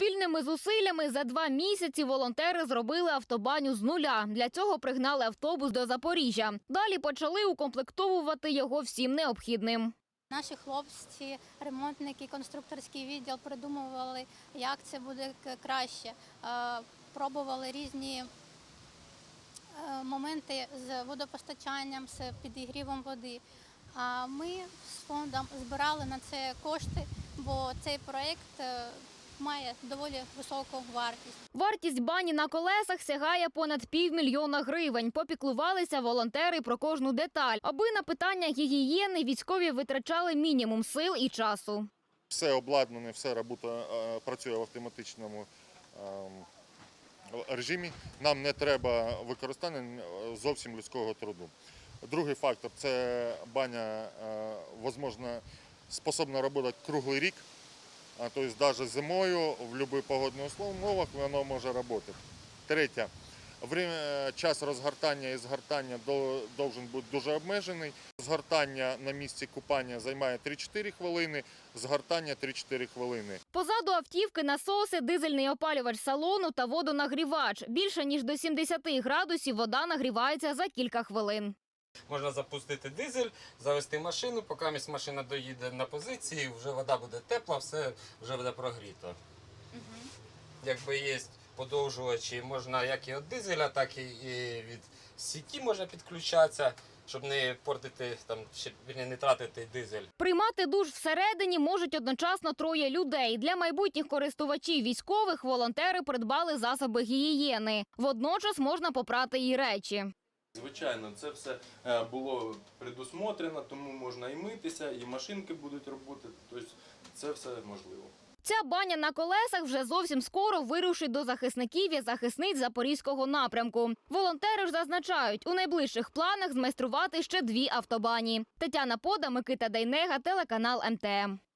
Спільними зусиллями за два місяці волонтери зробили автобаню з нуля. Для цього пригнали автобус до Запоріжжя. Далі почали укомплектовувати його всім необхідним. Наші хлопці, ремонтники, конструкторський відділ придумували, як це буде краще. Е, Пробували різні е, моменти з водопостачанням, з підігрівом води. А ми з фондом збирали на це кошти, бо цей проєкт е, має доволі високу вартість. Вартість бані на колесах сягає понад півмільйона гривень. Попіклувалися волонтери про кожну деталь, аби на питання гігієни військові витрачали мінімум сил і часу. Все обладнане, все робота е, працює в автоматичному ем, режимі. Нам не треба використання е, зовсім людського труду. Другий фактор це баня, е, возможно, способна працювати круглий рік. А, Тобто навіть зимою, в будь-яких погодних умовах воно може працювати. Третє. Время, час розгортання і згортання до- должен бути дуже обмежений. Згортання на місці купання займає 3-4 хвилини, згортання 3-4 хвилини. Позаду автівки насоси, дизельний опалювач салону та водонагрівач. Більше ніж до 70 градусів вода нагрівається за кілька хвилин. Можна запустити дизель, завести машину, поки місь машина доїде на позиції, вже вода буде тепла, все вже буде прогріто. Якби є подовжувачі, можна як і від дизеля, так і від сіті можна підключатися, щоб не портити там, ще вірні, не тратити дизель. Приймати душ всередині можуть одночасно троє людей. Для майбутніх користувачів військових волонтери придбали засоби гігієни. Водночас можна попрати і речі. Звичайно, це все е, було предусмотрено, тому можна і митися, і машинки будуть робити. Тобто це все можливо. Ця баня на колесах вже зовсім скоро вирушить до захисників і захисниць запорізького напрямку. Волонтери ж зазначають, у найближчих планах змайструвати ще дві автобані. Тетяна Пода, Микита Дейнега, телеканал МТМ.